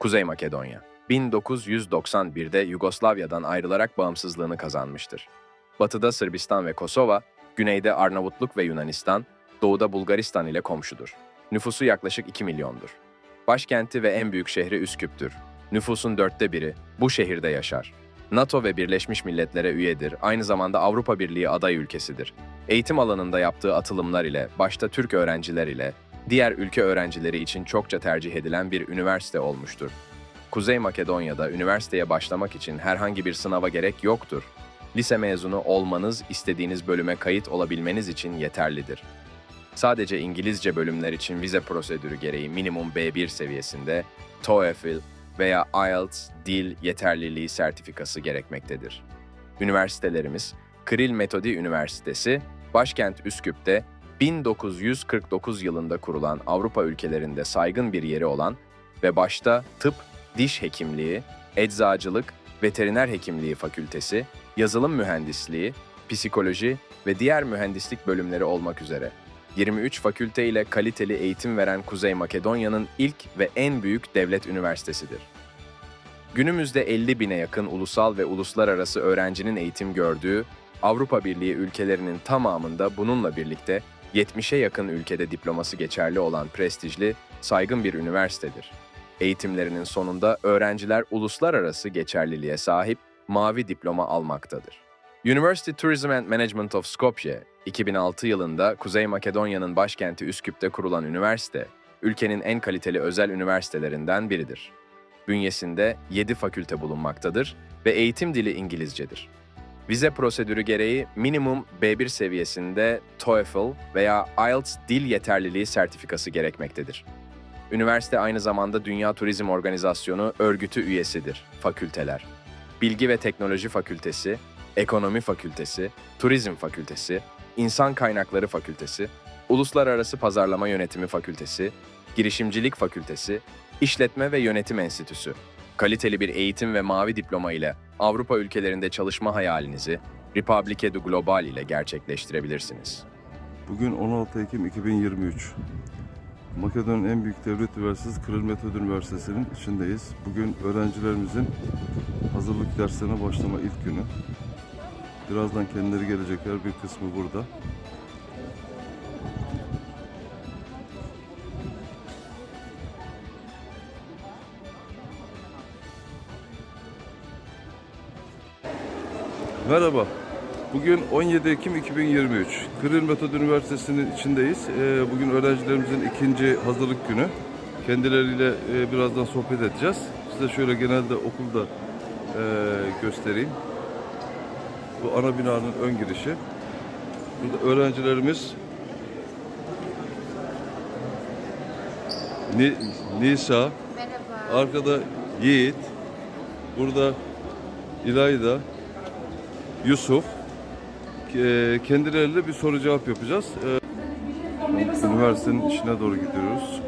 Kuzey Makedonya 1991'de Yugoslavya'dan ayrılarak bağımsızlığını kazanmıştır. Batıda Sırbistan ve Kosova, güneyde Arnavutluk ve Yunanistan, doğuda Bulgaristan ile komşudur. Nüfusu yaklaşık 2 milyondur. Başkenti ve en büyük şehri Üsküp'tür. Nüfusun dörtte biri bu şehirde yaşar. NATO ve Birleşmiş Milletler'e üyedir, aynı zamanda Avrupa Birliği aday ülkesidir. Eğitim alanında yaptığı atılımlar ile, başta Türk öğrenciler ile, diğer ülke öğrencileri için çokça tercih edilen bir üniversite olmuştur. Kuzey Makedonya'da üniversiteye başlamak için herhangi bir sınava gerek yoktur. Lise mezunu olmanız istediğiniz bölüme kayıt olabilmeniz için yeterlidir. Sadece İngilizce bölümler için vize prosedürü gereği minimum B1 seviyesinde TOEFL veya IELTS dil yeterliliği sertifikası gerekmektedir. Üniversitelerimiz Kril Metodi Üniversitesi, başkent Üsküp'te 1949 yılında kurulan Avrupa ülkelerinde saygın bir yeri olan ve başta tıp, diş hekimliği, eczacılık, veteriner hekimliği fakültesi, yazılım mühendisliği, psikoloji ve diğer mühendislik bölümleri olmak üzere 23 fakülte ile kaliteli eğitim veren Kuzey Makedonya'nın ilk ve en büyük devlet üniversitesidir. Günümüzde 50 bine yakın ulusal ve uluslararası öğrencinin eğitim gördüğü Avrupa Birliği ülkelerinin tamamında bununla birlikte 70'e yakın ülkede diploması geçerli olan prestijli, saygın bir üniversitedir. Eğitimlerinin sonunda öğrenciler uluslararası geçerliliğe sahip mavi diploma almaktadır. University Tourism and Management of Skopje, 2006 yılında Kuzey Makedonya'nın başkenti Üsküp'te kurulan üniversite, ülkenin en kaliteli özel üniversitelerinden biridir. Bünyesinde 7 fakülte bulunmaktadır ve eğitim dili İngilizcedir. Vize prosedürü gereği minimum B1 seviyesinde TOEFL veya IELTS dil yeterliliği sertifikası gerekmektedir. Üniversite aynı zamanda Dünya Turizm Organizasyonu örgütü üyesidir, fakülteler. Bilgi ve Teknoloji Fakültesi, Ekonomi Fakültesi, Turizm Fakültesi, İnsan Kaynakları Fakültesi, Uluslararası Pazarlama Yönetimi Fakültesi, Girişimcilik Fakültesi, İşletme ve Yönetim Enstitüsü. Kaliteli bir eğitim ve mavi diploma ile Avrupa ülkelerinde çalışma hayalinizi Republike du Global ile gerçekleştirebilirsiniz. Bugün 16 Ekim 2023. Makedonya'nın en büyük devlet üniversitesi Kırıl Metod Üniversitesi'nin içindeyiz. Bugün öğrencilerimizin hazırlık derslerine başlama ilk günü. Birazdan kendileri gelecekler. Bir kısmı burada. Merhaba. Bugün 17 Ekim 2023. Kırıl Metod Üniversitesi'nin içindeyiz. Ee, Bugün öğrencilerimizin ikinci hazırlık günü. Kendileriyle e, birazdan sohbet edeceğiz. Size şöyle genelde okulda e, göstereyim. Bu ana binanın ön girişi. Burada öğrencilerimiz Ni- Nisa, Merhaba. arkada Yiğit, burada İlayda, Yusuf. Kendileriyle bir soru cevap yapacağız. Ee, Üniversitenin içine doğru gidiyoruz.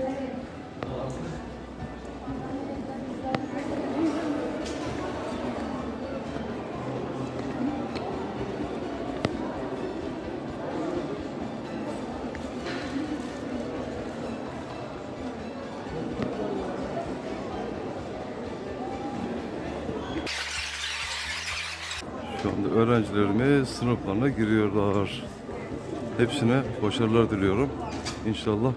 Şu anda öğrencilerimiz sınıflarına giriyorlar. Hepsine başarılar diliyorum. İnşallah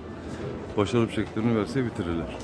başarılı bir şekilde üniversiteyi bitirirler.